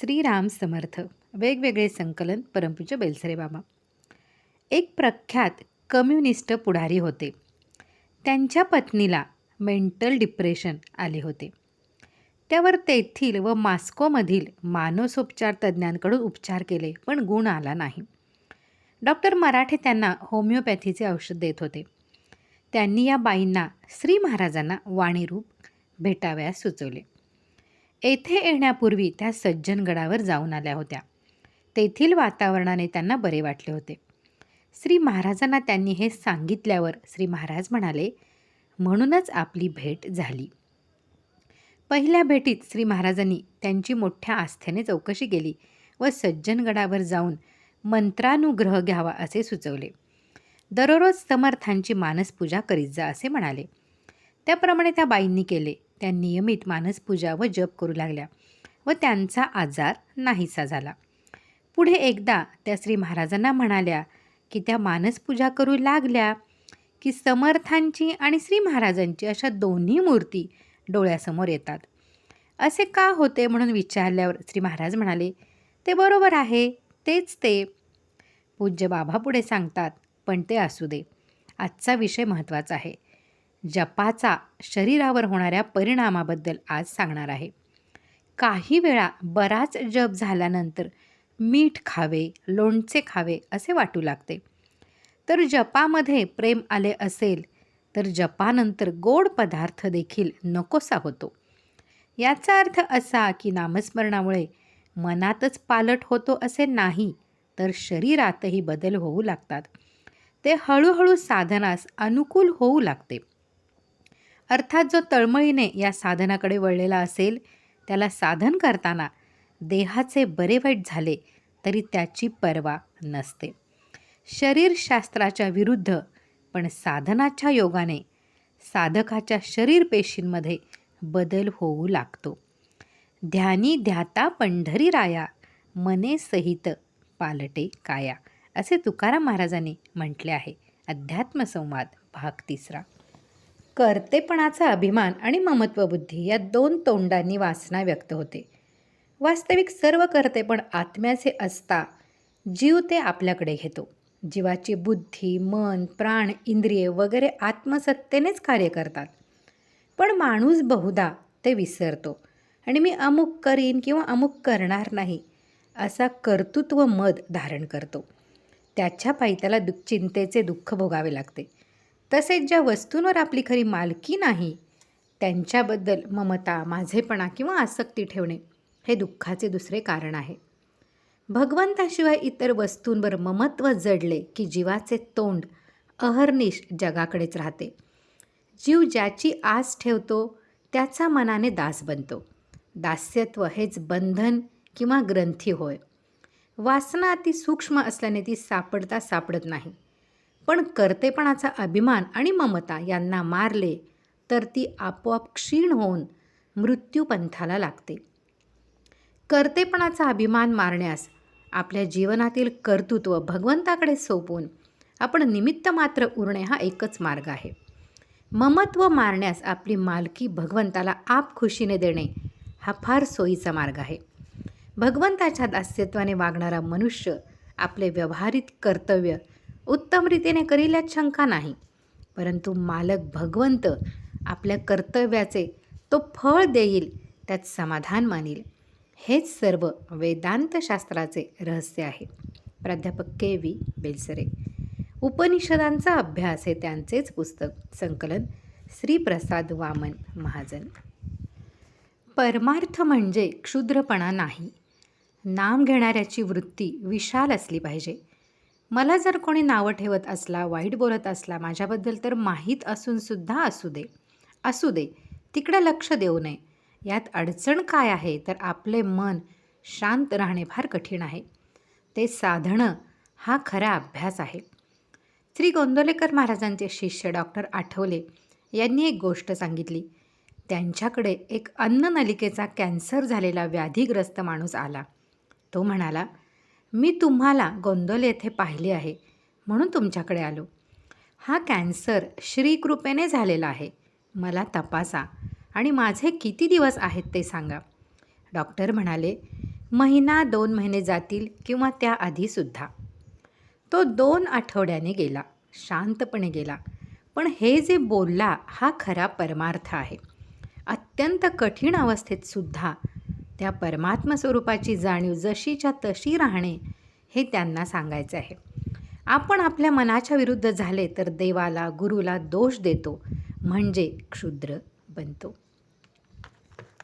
श्रीराम समर्थ वेगवेगळे संकलन परमपूज्य बेलसरे बाबा. एक प्रख्यात कम्युनिस्ट पुढारी होते. त्यांच्या पत्नीला मेंटल डिप्रेशन आले होते. त्यावर तेथील व मास्कोमधील मानसोपचार तज्ज्ञांकडून उपचार केले पण गुण आला नाही. डॉक्टर मराठे त्यांना होमिओपॅथीचे औषध देत होते. त्यांनी या बाईंना श्री महाराजांना वाणीरूप भेटावयास सुचवले. येथे येण्यापूर्वी त्या सज्जनगडावर जाऊन आल्या होत्या. तेथील वातावरणाने त्यांना बरे वाटले होते. श्री महाराजांना त्यांनी हे सांगितल्यावर श्री महाराज म्हणाले म्हणूनच आपली भेट झाली. पहिल्या भेटीत श्री महाराजांनी त्यांची मोठ्या आस्थेने चौकशी केली व सज्जनगडावर जाऊन मंत्रानुग्रह घ्यावा असे सुचवले. दररोज समर्थांची मानसपूजा करीत जा असे म्हणाले. त्याप्रमाणे त्या बाईंनी केले. त्या नियमित मानसपूजा व जप करू लागल्या व त्यांचा आजार नाहीसा झाला. पुढे एकदा त्या श्री महाराजांना म्हणाल्या की त्या मानसपूजा करू लागल्या की समर्थांची आणि श्री महाराजांची अशा दोन्ही मूर्ती डोळ्यासमोर येतात. असे का होते म्हणून विचारल्यावर श्री महाराज म्हणाले ते बरोबर आहे तेच ते. पूज्य बाबा पुढे सांगतात पण ते असू दे. आजचा विषय महत्त्वाचा आहे. जपाचा शरीरावर होणाऱ्या परिणामाबद्दल आज सांगणार आहे. काही वेळा बराच जप झाल्यानंतर मीठ खावे लोणचे खावे असे वाटू लागते. तर जपामध्ये प्रेम आले असेल तर जपानंतर गोड पदार्थ देखील नकोसा होतो. याचा अर्थ असा की नामस्मरणामुळे मनातच पालट होतो असे नाही तर शरीरातही बदल होऊ लागतात. ते हळूहळू साधनास अनुकूल होऊ लागते. अर्थात जो तळमळीने या साधनाकडे वळलेला असेल त्याला साधन करताना देहाचे बरे वाईट झाले तरी त्याची पर्वा नसते. शरीरशास्त्राच्या विरुद्ध पण साधनाच्या योगाने साधकाच्या शरीर पेशींमध्ये बदल होऊ लागतो. ध्यानी ध्याता पंढरी राया मने सहित पालटे काया असे तुकाराम महाराजांनी म्हटले आहे. अध्यात्मसंवाद भाग तिसरा. कर्तेपणाचा अभिमान आणि ममत्वबुद्धी या दोन तोंडांनी वासना व्यक्त होते. वास्तविक सर्व कर्तेपण आत्म्याचे असता जीव ते आपल्याकडे घेतो. जीवाची बुद्धी मन प्राण इंद्रिये वगैरे आत्मसत्तेनेच कार्य करतात. पण माणूस बहुधा ते विसरतो. आणि मी अमुक करीन किंवा अमुक करणार नाही असा कर्तृत्व मद धारण करतो. त्याच्या पायी त्याला दु चिंतेचे दुःख भोगावे लागते. तसेच ज्या वस्तूंवर आपली खरी मालकी नाही त्यांच्याबद्दल ममता माझेपणा किंवा आसक्ती ठेवणे हे दुःखाचे दुसरे कारण आहे. भगवंताशिवाय इतर वस्तूंवर ममत्व जडले की जीवाचे तोंड अहर्निश जगाकडेच राहते. जीव ज्याची आस ठेवतो त्याचा मनाने दास बनतो. दास्यत्व हेच बंधन किंवा ग्रंथी होय. वासना अति सूक्ष्म असल्याने ती सापडता सापडत नाही. पण कर्तेपणाचा अभिमान आणि ममता यांना मारले तर ती आपोआप क्षीण होऊन मृत्यूपंथाला लागते. कर्तेपणाचा अभिमान मारण्यास आपल्या जीवनातील कर्तृत्व भगवंताकडे सोपवून आपण निमित्त मात्र उरणे हा एकच मार्ग आहे. ममत्व मारण्यास आपली मालकी भगवंताला आप खुशीने देणे हा फार सोयीचा मार्ग आहे. भगवंताच्या दास्यत्वाने वागणारा मनुष्य आपले व्यवहारिक कर्तव्य उत्तम रीतीने करील्यात शंका नाही. परंतु मालक भगवंत आपल्या कर्तव्याचे तो फळ देईल त्यात समाधान मानील. हेच सर्व वेदांतशास्त्राचे रहस्य आहे. प्राध्यापक के व्ही बेलसरे. उपनिषदांचा अभ्यास हे त्यांचेच पुस्तक. संकलन श्रीप्रसाद वामन महाजन. परमार्थ म्हणजे क्षुद्रपणा नाही. नाम घेणाऱ्याची वृत्ती विशाल असली पाहिजे. मला जर कोणी नावं ठेवत असला वाईट बोलत असला माझ्याबद्दल तर माहीत असूनसुद्धा असू दे. असू दे. तिकडं लक्ष देऊ नये. यात अडचण काय आहे तर आपले मन शांत राहणे फार कठीण आहे. ते साधणं हा खरा अभ्यास आहे. श्री गोंदवलेकर महाराजांचे शिष्य डॉक्टर आठवले यांनी एक गोष्ट सांगितली. त्यांच्याकडे एक अन्ननलिकेचा कॅन्सर झालेला व्याधीग्रस्त माणूस आला. तो म्हणाला मी तुम्हाला गोंदल येथे पाहिले आहे म्हणून तुमच्याकडे आलो. हा कॅन्सर श्रीकृपेने झालेला आहे. मला तपासा आणि माझे किती दिवस आहेत ते सांगा. डॉक्टर म्हणाले महिना दोन महिने जातील किंवा त्याआधीसुद्धा तो दोन आठवड्याने गेला शांतपणे गेला. पण हे जे बोलला हा खरा परमार्थ आहे. अत्यंत कठीण अवस्थेत सुद्धा त्या परमात्म स्वरूपाची जाणीव जशीच्या तशी राहणे हे त्यांना सांगायचं आहे. आपण आपल्या मनाच्या विरुद्ध झाले तर देवाला गुरुला दोष देतो म्हणजे क्षुद्र बनतो.